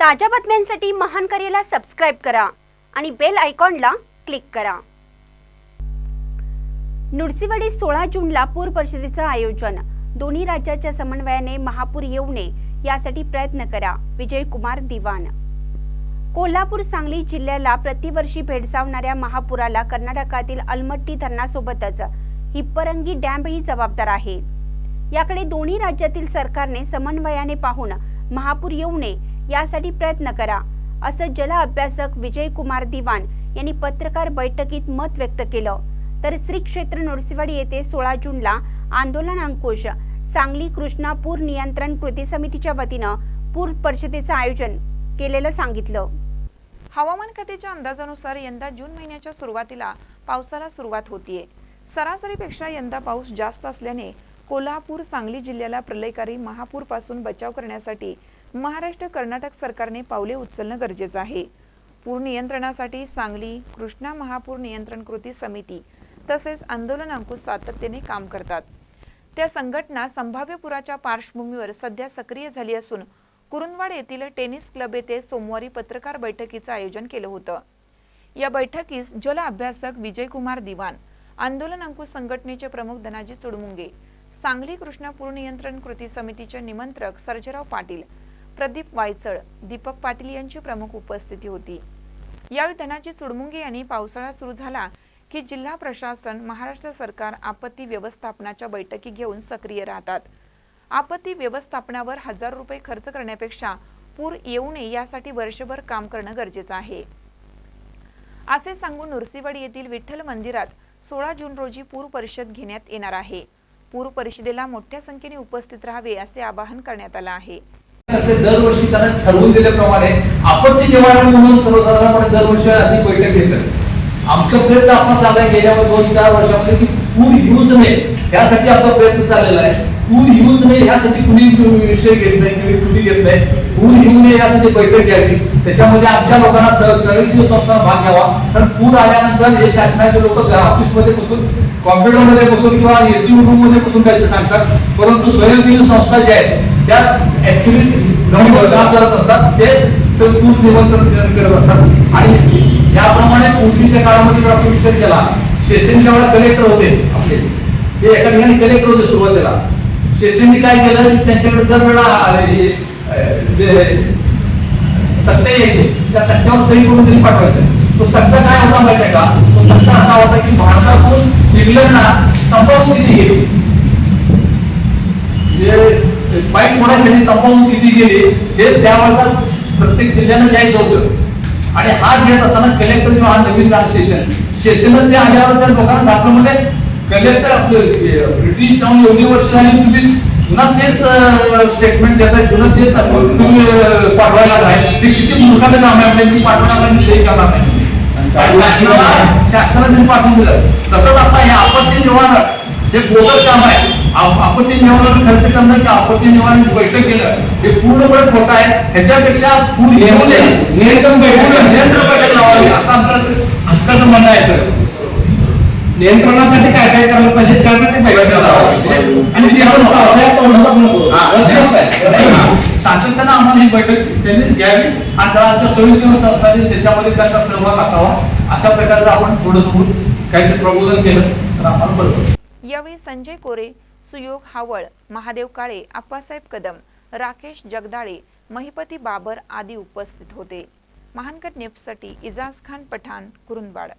ताज्या बातम्यांसाठी महान करेला सबस्क्राईब करा आणि बेल आयकॉनला क्लिक करा. नुडसीवाडी सोळा जूनला पूर परिषदेचं आयोजन. दोन्ही राज्याच्या समन्वयाने महापूर येऊ नये यासाठी प्रयत्न करा. विजय कुमार दिवाण कोल्हापूर सांगली जिल्ह्याला प्रतिवर्षी भेडसावणाऱ्या महापुराला कर्नाटकातील अलमट्टी धरणासोबतच हिप्परंगी डॅमही जबाबदार आहे. याकडे दोन्ही राज्यातील सरकारने समन्वयाने पाहून महापूर येऊ नये यासाठी प्रयत्न करा असं जल अभ्यासक विजय कुमार दिवान यांनी पत्रकार बैठकीत मत व्यक्त केलं. तर श्री क्षेत्र नरसिवाडी येथे सोळा जूनला आंदोलन अंकुश सांगली कृष्णा पूर नियंत्रण कृती समितीच्या वतीनं पूर परिषदेचं आयोजन केलेलं सांगितलं. हवामान खात्याच्या अंदाजानुसार यंदा जून महिन्याच्या सुरुवातीला पावसाला सुरुवात होतीये. सरासरीपेक्षा यंदा पाऊस जास्त असल्याने कोल्हापूर सांगली जिल्ह्याला प्रलयकारी महापूरपासून बचाव करण्यासाठी महाराष्ट्र कर्नाटक सरकारने पावले उचलणं गरजेचं आहे. पूर नियंत्रणासाठी सांगली कृष्णा महापूर नियंत्रण कृती समिती तसेच आंदोलन अंकुश सातत्याने काम करतात. त्या संघटना संभाव्य पुराच्या पार्श्वभूमीवर सध्या सक्रिय झाली असून कुरुंदवाड येथील टेनिस क्लब येथे सोमवारी पत्रकार बैठकीचं आयोजन केलं होतं. या बैठकीस जल अभ्यासक विजयकुमार दिवान आंदोलन अंकुश संघटनेचे प्रमुख धनाजी चुडमुंगे सांगली कृष्णा पूर नियंत्रण कृती समितीचे निमंत्रक सर्जराव पाटील प्रदीप वायचळ दीपक पाटील यांची प्रमुख उपस्थिती होती. यावेळी धनाजी चुडमुंगे यांनी पावसाळा सुरू झाला की जिल्हा प्रशासन महाराष्ट्र सरकार आपत्ती व्यवस्थापनाच्या बैठकी घेऊन सक्रिय राहतात. आपत्ती व्यवस्थापनावर हजार रुपये खर्च करण्यापेक्षा पूर येऊ नये यासाठी वर्षभर काम करणं गरजेचं आहे. असे सांगून नुरसीवाडी येथील विठ्ठल मंदिरात सोळा जून रोजी पूर परिषद घेण्यात येणार आहे. पूर परिषदेला मोठ्या संख्येने उपस्थित राहावे असे आवाहन करण्यात आलं आहे. दरवर्षी त्यांना ठरवून दिल्याप्रमाणे आपण ते निवारण म्हणून सर्वसाधारणपणे दरवर्षी आधी बैठक घेतात आमचा प्रयत्न आपण चालला गेल्या दोन चार वर्षामध्ये की पूर येऊच नये यासाठी आपला प्रयत्न चाललेला आहे. पूर येऊच नये यासाठी कुणी विषय घेत नाही कुणी कुणी घेत नाही. पूर येऊ नये यासाठी बैठक घ्यावी. त्याच्यामध्ये आमच्या लोकांना सह- संस्थांना भाग घ्यावा. कारण पूर आल्यानंतर हे शासनाचे लोक ऑफिसमध्ये बसून कॉम्प्युटरमध्ये बसून किंवा एसी रूममध्ये बसून काहीतरी सांगतात. परंतु स्वयंसेवी संस्था ज्या आहेत त्या ऍक्च्युली ग्राउंडवर काम करत असतात ते संपूर्ण निमंत्रण करत असतात. आणि याप्रमाणे पूर्वीच्या काळामध्ये जर आपण विचार केला शेषनच्या वेळा कलेक्टर होते आपले. ते एका ठिकाणी कलेक्टर होते सुरुवातीला. शेषनने काय केलं त्यांच्याकडे दरवेळा वेळा तक्ते यायचे. त्या तक्त्यावर सही करून त्यांनी पाठवायचं. तो तक्ता काय होता माहिती आहे का? तो तक्ता असा होता की भारतातून इंग्लंडला तंबाखू किती गेली? म्हणजे तंबाखू किती गेली हे त्यावेळेला प्रत्येक जिल्ह्यानं द्यायचं होतं. आणि हा घेत असताना कलेक्टर किंवा हा नवीन झाला सेशन सेशनच ते आल्यावर त्या लोकांना दाखवलं म्हणजे कलेक्टर आपलं ब्रिटिश जाऊन एवढी वर्ष झाली तुम्ही पुन्हा तेच स्टेटमेंट देत आहे पुन्हा तेच तुम्ही पाठवायला आहे ते किती मूर्खाचं काम आहे म्हणजे मी पाठवणार नाही सही करणार नाही. आणि शासनाला- शासनाला त्यांनी पाठवून दिलं. तसंच आता हे आपत्ती निवारण हे बोगस काम आहे. आपत्ती निवारणाचा खर्च करणं किंवा आपत्ती निवारण बैठक केलं. हे पूर्णपणे खोटं आहे. ह्याच्यापेक्षा पूर येऊ नये नियंत्रण बैठक नियंत्रण बैठक लावावी. असं आमचं हक्काचं म्हणणं आहे सर. नियंत्रणासाठी काय काय करायला पाहिजे? त्यासाठी बैठक लावावी. आणि. हा. काय? सातत्यानं आम्हाला ही बैठक त्यांनी घ्यावी. आणि त्याला आमच्या स्वयंसेवी संस्थांनी त्याच्यामध्ये त्यांचा सहभाग असावा. अशा प्रकारचं आपण थोडं थोडं काहीतरी प्रबोधन केलं तर आम्हाला बरं पडेल. यावेळी संजय कोरे सुयोग हावळ महादेव काळे आप्पासाहेब कदम राकेश जगदाळे महिपती बाबर आदी उपस्थित होते. महानकर नेपसाठी इजाज खान पठाण कुरुंदवाड.